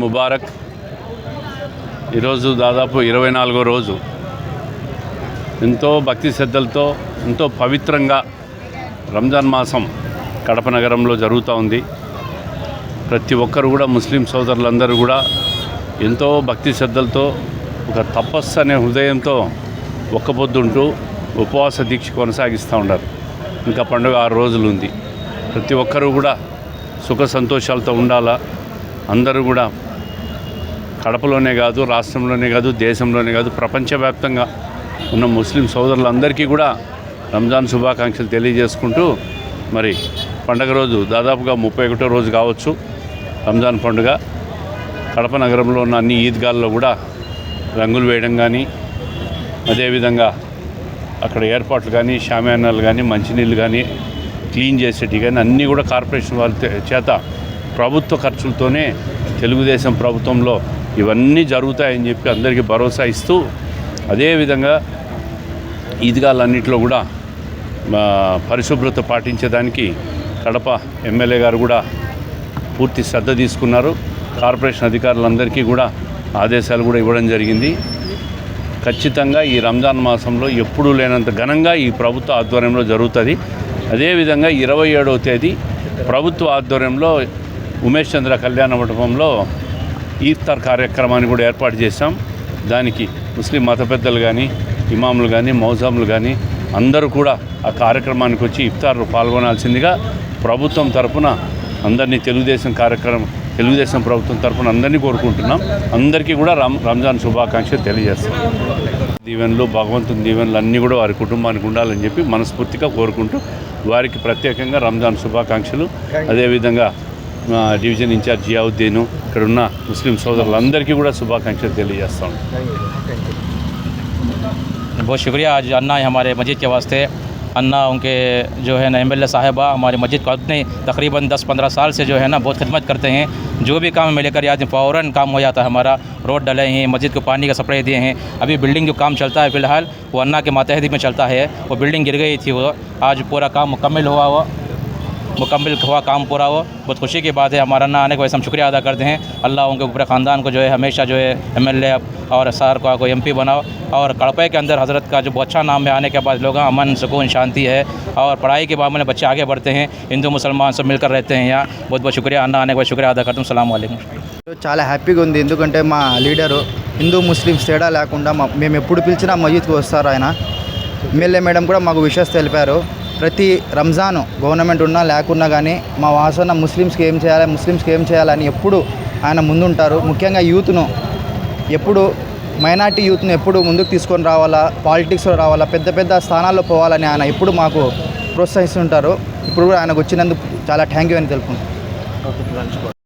ముబారక్. ఈరోజు దాదాపు ఇరవై నాలుగో రోజు. ఎంతో భక్తి శ్రద్ధలతో ఎంతో పవిత్రంగా రంజాన్ మాసం కడప నగరంలో జరుగుతూ ఉంది. ప్రతి ఒక్కరు కూడా ముస్లిం సోదరులందరూ కూడా ఎంతో భక్తి శ్రద్ధలతో ఒక తపస్సు అనే హృదయంతో ఒక్కపొద్దుంటూ ఉపవాస దీక్ష కొనసాగిస్తూ ఉన్నారు. ఇంకా పండుగ ఆరు రోజులు ఉంది. ప్రతి ఒక్కరూ కూడా సుఖ సంతోషాలతో ఉండాలా? అందరూ కూడా కడపలోనే కాదు రాష్ట్రంలోనే కాదు దేశంలోనే కాదు ప్రపంచవ్యాప్తంగా ఉన్న ముస్లిం సోదరులందరికీ కూడా రంజాన్ శుభాకాంక్షలు తెలియజేసుకుంటూ మరి పండగ రోజు దాదాపుగా ముప్పై ఒకటో రోజు కావచ్చు రంజాన్ పండుగ. కడప నగరంలో ఉన్న అన్ని ఈద్గాల్లో కూడా రంగులు వేయడం కానీ అదేవిధంగా అక్కడ ఏర్పాట్లు కానీ షామ్యానాలు కానీ మంచినీళ్ళు కానీ క్లీన్ చేసేటివి కానీ అన్నీ కూడా కార్పొరేషన్ వాళ్ళ చేత ప్రభుత్వ ఖర్చులతోనే తెలుగుదేశం ప్రభుత్వంలో ఇవన్నీ జరుగుతాయని చెప్పి అందరికీ భరోసా ఇస్తూ అదేవిధంగా ఈద్గాలన్నింటిలో కూడా పరిశుభ్రత పాటించేదానికి కడప ఎమ్మెల్యే గారు కూడా పూర్తి శ్రద్ధ తీసుకున్నారు. కార్పొరేషన్ అధికారులందరికీ కూడా ఆదేశాలు కూడా ఇవ్వడం జరిగింది. ఖచ్చితంగా ఈ రంజాన్ మాసంలో ఎప్పుడూ లేనంత ఘనంగా ఈ ప్రభుత్వ ఆధ్వర్యంలో జరుగుతుంది. అదేవిధంగా ఇరవై ఏడవ తేదీ ప్రభుత్వ ఆధ్వర్యంలో ఉమేష్ చంద్ర కళ్యాణ మండపంలో ఈఫ్తార్ కార్యక్రమాన్ని కూడా ఏర్పాటు చేశాం. దానికి ముస్లిం మత పెద్దలు కానీ ఇమాములు కానీ మౌజాములు కానీ అందరూ కూడా ఆ కార్యక్రమానికి వచ్చి ఇఫ్తార్లో పాల్గొనాల్సిందిగా ప్రభుత్వం తరఫున అందరినీ తెలుగుదేశం కార్యక్రమం తెలుగుదేశం ప్రభుత్వం తరపున అందరినీ కోరుకుంటున్నాం అందరికీ కూడా రం రంజాన్ శుభాకాంక్షలు తెలియజేస్తాం దీవెనలు భగవంతుని దీవెనలు అన్నీ కూడా వారి కుటుంబానికి ఉండాలని చెప్పి మనస్ఫూర్తిగా కోరుకుంటూ వారికి ప్రత్యేకంగా రంజాన్ శుభాకాంక్షలు అదేవిధంగా మా డివిజన్ ఇన్ఛార్జ్ జియావుద్దీను ఇక్కడ ఉన్న ముస్లిం సోదరులందరికీ కూడా శుభాకాంక్షలు తెలియజేస్తాం बहुत शुक्रिया आज अन्ना है हमारे मस्जिद के वास्ते अन्ना, उनके जो है ना एम साहिबा, हमारी मस्जिद को अपने तकरीबन 10-15 साल से जो है ना बहुत खिदमत करते हैं। जो भी काम लेकर आते हैं फ़ौरन काम हो जाता है हमारा। रोड डले हैं, मस्जिद को पानी का सप्लाई दिए हैं। अभी बिल्डिंग जो काम चलता है फ़िलहाल, वो अन्ना के मातहदी में चलता है। वो बिल्डिंग गिर गई थी वो, आज पूरा काम मुकम्मल हुआ वो मुकम्मल हुआ काम पूरा हो बहुत खुशी की बात है हमारा अन्ना आने को वैसे हम शुक्रिया अदा करते हैं अल्लाह उनके पूरे ख़ानदान को जो है हमेशा जो है एम और सर को एम पी बनाओ और कड़पे के अंदर हज़रत का जो बहुत अच्छा नाम है आने के बाद लोग अमन सुकून शांति है और पढ़ाई के मामले में बच्चे आगे बढ़ते हैं हिंदू मुसलमान सब मिलकर रहते हैं यहाँ बहुत बहुत शुक्रिया अन्ना आने को शुक्रिया अदा करता हूँ सलाम वालेकुम చాలా హ్యాపీగా ఉంది ఎందుకంటే మా లీడరు హిందూ ముస్లిమ్స్ తేడా లేకుండా మా మేము ఎప్పుడు పిలిచినా మస్జిద్కి వస్తారు ఆయన ఎమ్మెల్యే మేడం కూడా మాకు విషయాలు తెలిపారు ప్రతి రంజాన్ గవర్నమెంట్ ఉన్నా లేకున్నా కానీ మా వాసన ముస్లిమ్స్కి ఏం చేయాలి ముస్లిమ్స్కి ఏం చేయాలని ఎప్పుడు ఆయన ముందుంటారు. ముఖ్యంగా యూత్ను ఎప్పుడు మైనార్టీ యూత్ను ఎప్పుడు ముందుకు తీసుకొని రావాలా పాలిటిక్స్లో రావాలా పెద్ద పెద్ద స్థానాల్లో పోవాలని ఆయన ఎప్పుడు మాకు ప్రోత్సహిస్తుంటారు. ఇప్పుడు కూడా ఆయనకు వచ్చినందుకు చాలా థ్యాంక్ యూ అని తెలుపుకుంటాం